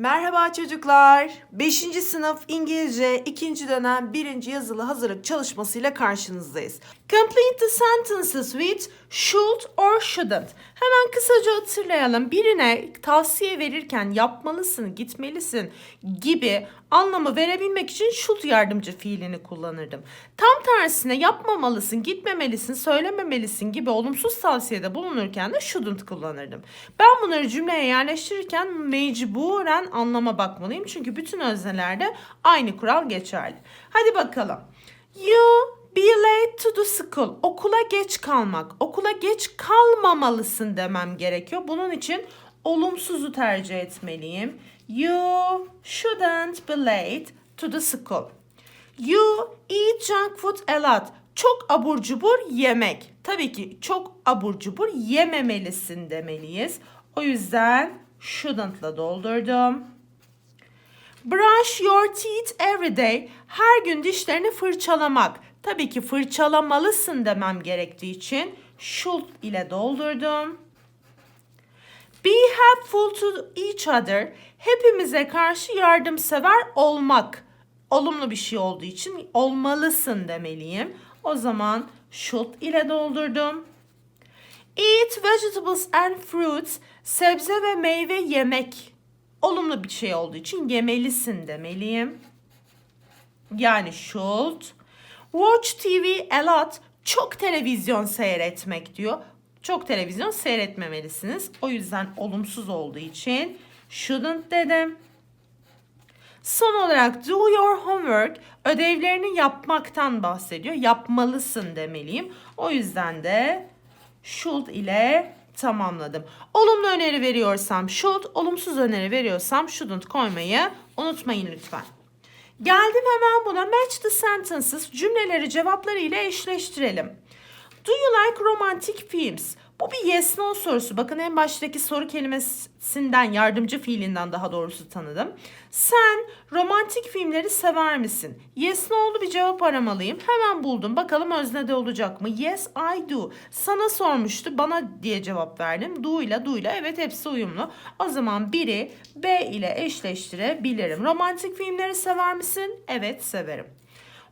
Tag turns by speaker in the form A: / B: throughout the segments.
A: Merhaba çocuklar. 5. sınıf İngilizce 2. dönem 1. yazılı hazırlık çalışmasıyla karşınızdayız. Complete the sentences with should or shouldn't. Hemen kısaca hatırlayalım. Birine tavsiye verirken yapmalısın, gitmelisin gibi anlamı verebilmek için should yardımcı fiilini kullanırdım. Tam tersine yapmamalısın, gitmemelisin, söylememelisin gibi olumsuz tavsiyede bulunurken de shouldn't kullanırdım. Ben bunları cümleye yerleştirirken mecburen anlama bakmalıyım. Çünkü bütün öznelerde aynı kural geçerli. Hadi bakalım. You be late to the school. Okula geç kalmak. Okula geç kalmamalısın demem gerekiyor. Bunun için olumsuzu tercih etmeliyim. You shouldn't be late to the school. You eat junk food a lot. Çok abur cubur yemek. Tabii ki çok abur cubur yememelisin demeliyiz. O yüzden shouldn't'la doldurdum. Brush your teeth every day. Her gün dişlerini fırçalamak. Tabii ki fırçalamalısın demem gerektiği için should ile doldurdum. Be helpful to each other. Hepimize karşı yardımsever olmak. Olumlu bir şey olduğu için olmalısın demeliyim. O zaman should ile doldurdum. Eat vegetables and fruits. Sebze ve meyve yemek. Olumlu bir şey olduğu için yemelisin demeliyim. Yani should. Watch TV a lot. Çok televizyon seyretmek diyor. Çok televizyon seyretmemelisiniz. O yüzden olumsuz olduğu için shouldn't dedim. Son olarak do your homework ödevlerini yapmaktan bahsediyor. Yapmalısın demeliyim. O yüzden de should ile tamamladım. Olumlu öneri veriyorsam should, olumsuz öneri veriyorsam shouldn't koymayı unutmayın lütfen. Geldim hemen buna match the sentences cümleleri cevaplarıyla eşleştirelim. Do you like romantic films? Bu bir yes no sorusu. Bakın en baştaki soru kelimesinden yardımcı fiilinden daha doğrusu tanıdım. Sen romantik filmleri sever misin? Yes no'lu bir cevap aramalıyım. Hemen buldum. Bakalım öznede olacak mı? Yes I do. Sana sormuştu. Bana diye cevap verdim. Do ile do ile. Evet hepsi uyumlu. O zaman biri B ile eşleştirebilirim. Romantik filmleri sever misin? Evet severim.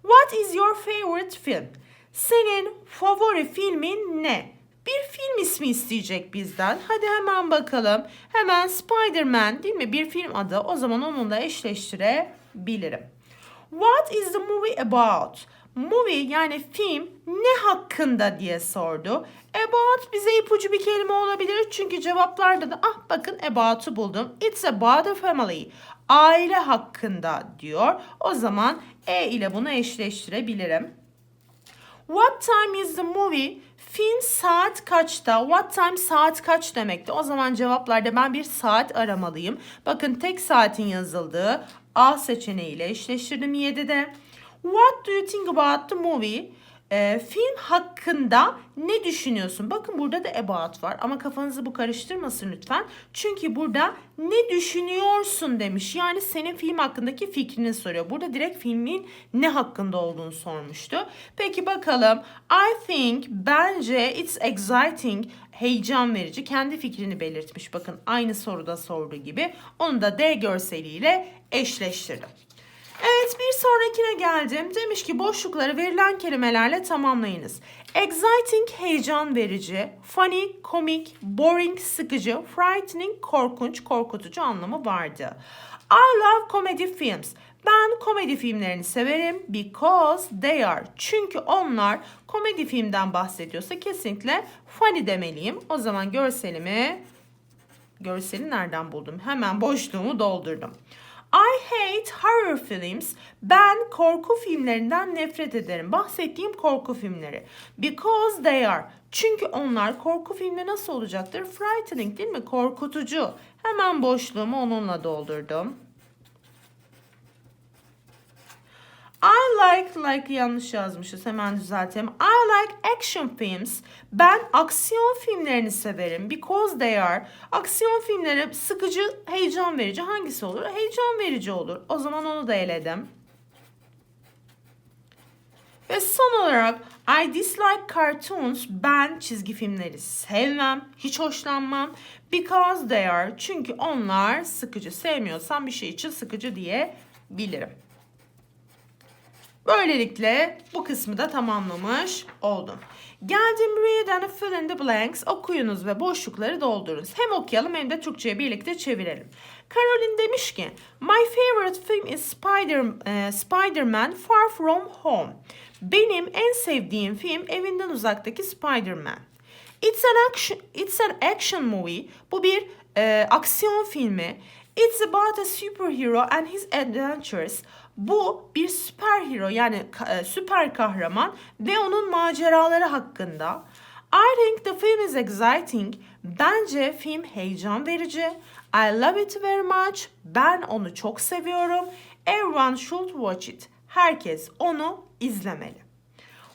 A: What is your favorite film? Senin favori filmin ne? Bir film ismi isteyecek bizden. Hadi hemen bakalım. Hemen Spider-Man değil mi? Bir film adı. O zaman onunla eşleştirebilirim. What is the movie about? Movie yani film ne hakkında diye sordu. About bize ipucu bir kelime olabilir. Çünkü cevaplarda da ah bakın about'u buldum. It's about a family. Aile hakkında diyor. O zaman E ile bunu eşleştirebilirim. What time is the movie? Film saat kaçta? What time saat kaç demekti? O zaman cevaplarda ben bir saat aramalıyım. Bakın tek saatin yazıldığı A seçeneğiyle eşleştirdim 7'de. What do you think about the movie? Ee, film hakkında ne düşünüyorsun? Bakın burada da about var ama kafanızı bu karıştırmasın lütfen. Çünkü burada ne düşünüyorsun demiş. Yani senin film hakkındaki fikrini soruyor. Burada direkt filmin ne hakkında olduğunu sormuştu. Peki bakalım. I think bence it's exciting heyecan verici kendi fikrini belirtmiş. Bakın aynı soruda sorduğu gibi. Onu da D görseliyle eşleştirdim. Evet bir sonrakine geldim. Demiş ki boşlukları verilen kelimelerle tamamlayınız. Exciting heyecan verici, funny komik, boring sıkıcı, frightening korkunç korkutucu anlamı vardı. I love comedy films. Ben komedi filmlerini severim because they are. Çünkü onlar komedi filmden bahsediyorsa kesinlikle funny demeliyim. O zaman görselimi görseli nereden buldum? Hemen boşluğumu doldurdum. I hate horror films. Ben korku filmlerinden nefret ederim. Bahsettiğim korku filmleri. Because they are. Çünkü onlar korku filmi nasıl olacaktır? Frightening değil mi? Korkutucu. Hemen boşluğumu onunla doldurdum. I like like yanlış yazmışız hemen düzeltelim. I like action films. Ben aksiyon filmlerini severim. Because they are. Aksiyon filmleri sıkıcı, heyecan verici. Hangisi olur? Heyecan verici olur. O zaman onu da eledim. Ve son olarak I dislike cartoons. Ben çizgi filmleri sevmem, hiç hoşlanmam. Because they are. Çünkü onlar sıkıcı. Sevmiyorsam bir şey için sıkıcı diyebilirim. Böylelikle bu kısmı da tamamlamış oldum. Geldim read and fill in the blanks. Okuyunuz ve boşlukları doldurunuz. Hem okuyalım hem de Türkçe'ye birlikte çevirelim. Caroline demiş ki My favorite film is Spider, e, Spider-Man Far From Home. Benim en sevdiğim film evinden uzaktaki Spider-Man. It's an action, it's an action movie. Bu bir e, aksiyon filmi. It's about a superhero and his adventures. Bu bir süperhero yani e, süper kahraman ve onun maceraları hakkında. I think the film is exciting. Bence film heyecan verici. I love it very much. Ben onu çok seviyorum. Everyone should watch it. Herkes onu izlemeli.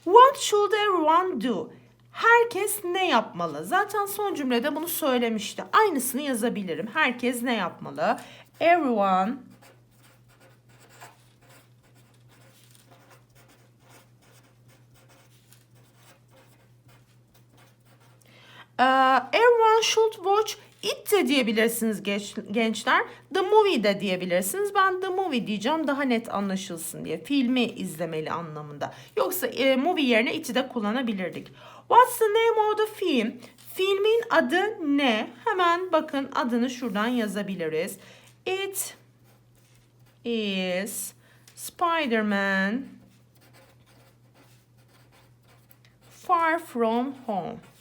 A: What should everyone do? Herkes ne yapmalı? Zaten son cümlede bunu söylemişti. Aynısını yazabilirim. Herkes ne yapmalı? Everyone Ee, everyone should watch it de diyebilirsiniz gençler. The movie de diyebilirsiniz. Ben the movie diyeceğim daha net anlaşılsın diye. Filmi izlemeli anlamında. Yoksa e, movie yerine it'i de kullanabilirdik. What's the name of the film? Filmin adı ne? Hemen bakın adını şuradan yazabiliriz. It is Spider-Man Far From Home.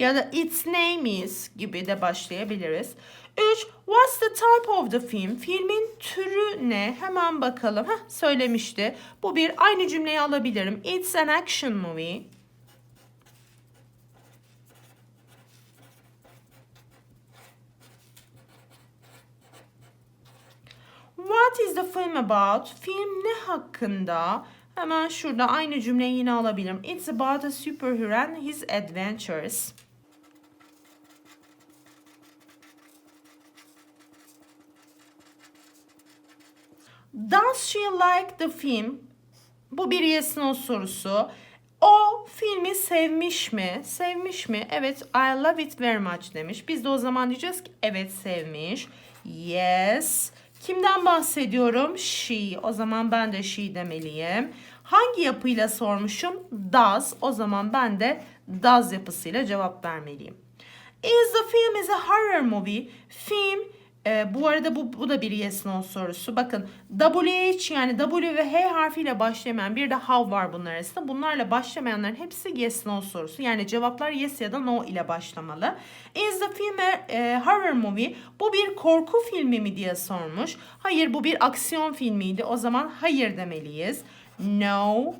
A: Ya da its name is gibi de başlayabiliriz. 3. What's the type of the film? Filmin türü ne? Hemen bakalım. Heh, söylemişti. Bu bir aynı cümleyi alabilirim. It's an action movie. What is the film about? Film ne hakkında? Hemen şurada aynı cümleyi yine alabilirim. It's about a superhero and his adventures. Does she like the film? Bu bir yes no sorusu. O filmi sevmiş mi? Sevmiş mi? Evet, I love it very much demiş. Biz de o zaman diyeceğiz ki evet sevmiş. Yes. Kimden bahsediyorum? She. O zaman ben de she demeliyim. Hangi yapıyla sormuşum? Does. O zaman ben de does yapısıyla cevap vermeliyim. Is the film is a horror movie? Film e, bu arada bu, bu da bir yes no sorusu. Bakın WH yani W ve H harfiyle başlamayan bir de how var bunlar arasında. Bunlarla başlamayanların hepsi yes no sorusu. Yani cevaplar yes ya da no ile başlamalı. Is the film a e, horror movie? Bu bir korku filmi mi diye sormuş. Hayır bu bir aksiyon filmiydi. O zaman hayır demeliyiz. No.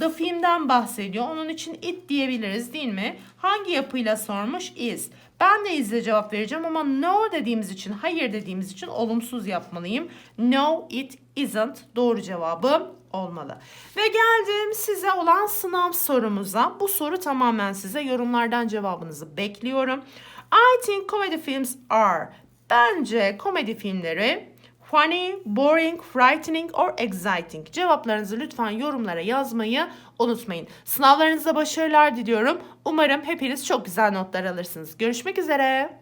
A: The filmden bahsediyor. Onun için it diyebiliriz değil mi? Hangi yapıyla sormuş? Is. Ben de is'le cevap vereceğim ama no dediğimiz için, hayır dediğimiz için olumsuz yapmalıyım. No, it isn't doğru cevabım olmalı. Ve geldim size olan sınav sorumuza. Bu soru tamamen size yorumlardan cevabınızı bekliyorum. I think comedy films are. Bence komedi filmleri Funny, boring, frightening or exciting. Cevaplarınızı lütfen yorumlara yazmayı unutmayın. Sınavlarınızda başarılar diliyorum. Umarım hepiniz çok güzel notlar alırsınız. Görüşmek üzere.